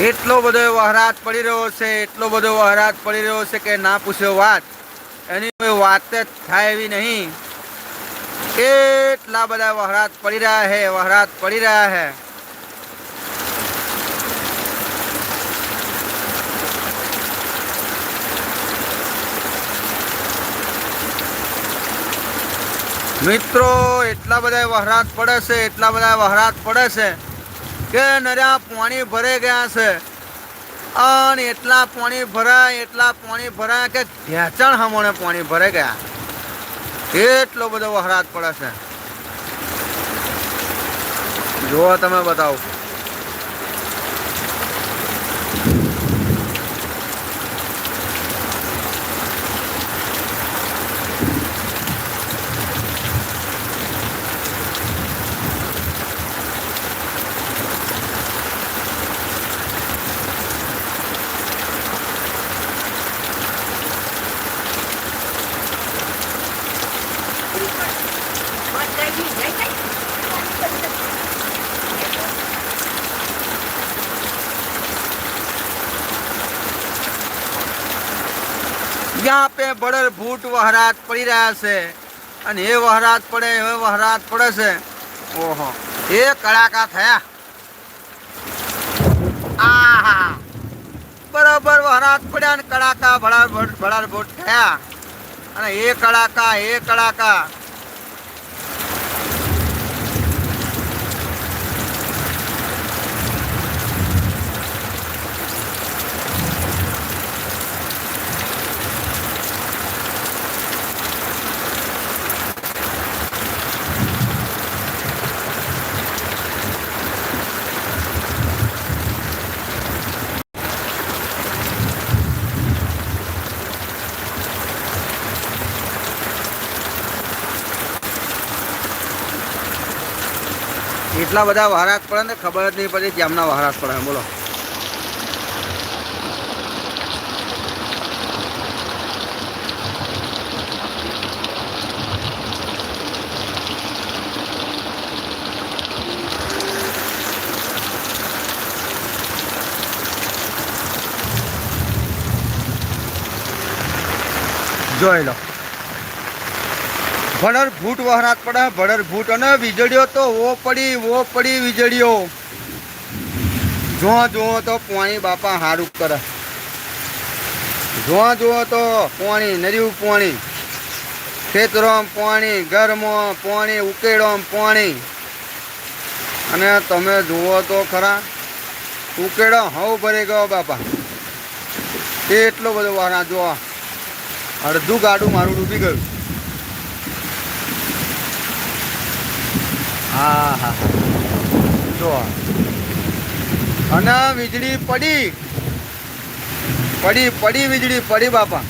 એટલો બધો વહરાત પડી રહ્યો છે, એટલો બધો વહરાત પડી રહ્યો છે કે ના પૂછ્યો વાત. એની કોઈ વાત જ થાય એવી નહીં. એટલા બધા વહરાત પડી રહ્યા છે વહરાત પડી રહ્યા છે. મિત્રો, એટલા બધા વહરાત પડે છે, એટલા બધા વહરાત પડે છે. કે નર્યા પાણી ભરે ગયા છે. અને એટલા પાણી ભરાય, એટલા પાણી ભરાય કે ઘેચણ હમણે પાણી ભરે ગયા. એટલો બધો વહરાત પડે છે. જુઓ તમે બતાવો. જ્યાં પે બળર ભૂટ વહરાત પડી રહ્યા છે અને એ વહરાત પડે, એ વહરાત પડે છે. ઓહો, એ કડાકા થયા. આહા. બરાબર વહરાત પડ્યા ને કડાકા ભળાર ભળાર ભૂટ થયા. અને એ કડાકા એ કડાકા. એટલા બધા વહરાત પડે ને ખબર જ નહીં પડી કેમના વહરાત પડે બોલો. જોઈ લો. ભડર ભૂટ વહરાત પડે, ભણર ભૂટ અને વીજળીઓ તો ઓ પડી ઓ પડી વીજળીઓ. જોવા જુઓ તો પાણી બાપા હારું કરે. જોવા જુઓ તો પાણી, નર્યું પોણી. ખેતરોમ પાણી, ઘરમાં પાણી, ઉકેડોમાં પાણી. અને તમે જુઓ તો ખરા, ઉકેડો હવ ભરી ગયો બાપા. એટલો બધો વારા જોવા. અડધું ગાડું મારું ડૂબી ગયું. હા હા જો અને વીજળી પડી. પડી પડી વીજળી પડી બાપા.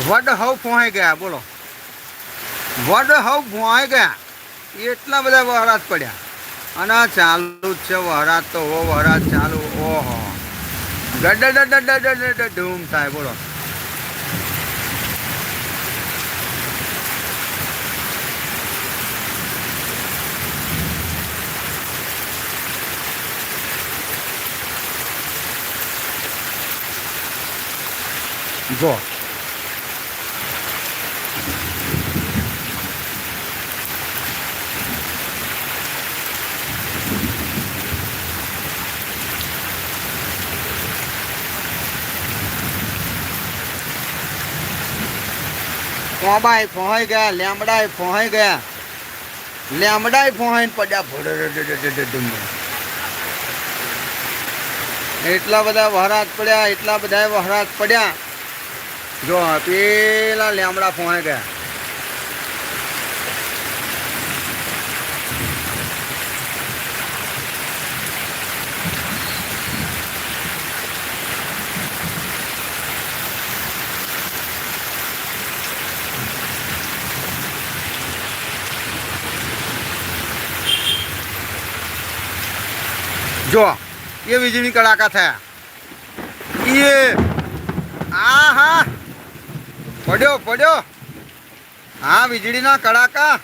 વડ હવ પહોંચી ગયા, બોલો. વડ હવ પહોંચી ગયા. એટલા બધા વહરાત પડ્યા. અને ચાલુ જ છે, વહરાત તો ઓ વહરાત ચાલુ, ઓહો. ધૂમ થાય, બોલો. જો. કોબાય ફોહાઈ ગયા લેમડાય ફોહાઈ ગયા. લેમડાય ફોહાઈને પડ્યા. એટલા બધા વહરાત પડ્યા, એટલા બધા વહરાત પડ્યા. જો પેલા લેમડા ફોહાઈ ગયા. જો એ વીજળી કડાકા થયા. એ આ હા પડ્યો પડ્યો. હા વીજળીના કડાકા.